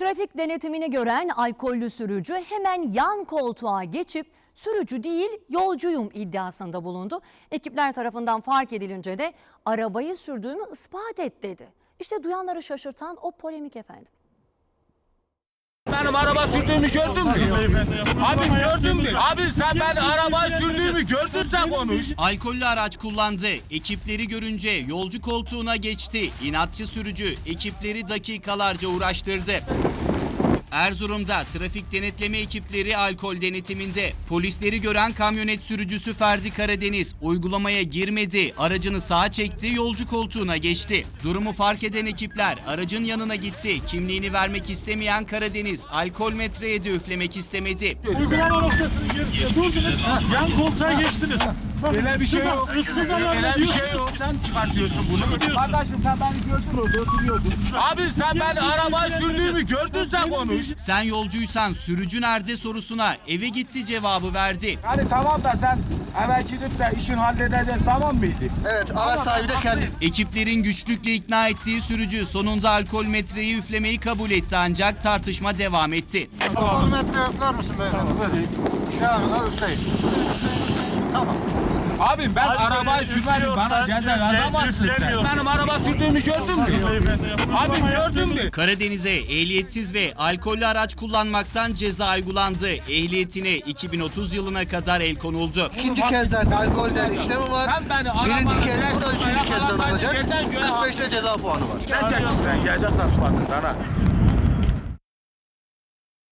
Trafik denetimini gören alkollü sürücü hemen yan koltuğa geçip sürücü değil yolcuyum iddiasında bulundu. Ekipler tarafından fark edilince de arabayı sürdüğümü ispat et dedi. İşte duyanları şaşırtan o polemik efendim. Benim araba sürdüğümü gördün mü? Abi gördün mü? Abi sen ben araba sürdüğümü gördünse konuş. Alkollü araç kullandı. Ekipleri görünce yolcu koltuğuna geçti. İnatçı sürücü ekipleri dakikalarca uğraştırdı. Erzurum'da trafik denetleme ekipleri alkol denetiminde. Polisleri gören kamyonet sürücüsü Ferdi Karadeniz uygulamaya girmedi. Aracını sağa çekti, yolcu koltuğuna geçti. Durumu fark eden ekipler aracın yanına gitti. Kimliğini vermek istemeyen Karadeniz alkol metreye de üflemek istemedi. Uygulama noktasının gerisine durdunuz, yan koltuğa geçtiniz. Öyle bir şey yok. ıssız Öyle bir şey yok. Sen çıkartıyorsun bunu. diyorsun. Kardeşim sen beni gördün orada oturuyordun. Abi sen ben araba sürdüğümü gördünse konuş. Sen yolcuysan sürücü nerede sorusuna eve gitti cevabı verdi. Yani tamam da sen eve gidip de işin halledeceksin tamam mıydı? Evet, araç sahibi de kendisi. Ekiplerin güçlükle ikna ettiği sürücü sonunda alkol metreyi üflemeyi kabul etti ancak tartışma devam etti. Kronometre öpler misin beyefendi? Buyurun. Yani öpeyim. Tamam. Abi ben Alkol arabayı sürmedim bana ceza yazamazsın sen. Benim araba sürdüğümü gördün mü? Abi gördün mü? Karadeniz'e ehliyetsiz ve alkollü araç kullanmaktan ceza uygulandı. Ehliyetine 2030 yılına kadar el konuldu. İkinci kezden alkolden işlemi var. Sen beni Birinci kez, bu da üçüncü kezden olacak. yerden göğe 45'te ceza puanı var. Geleceksin sen, geleceksin Suat'ından ha.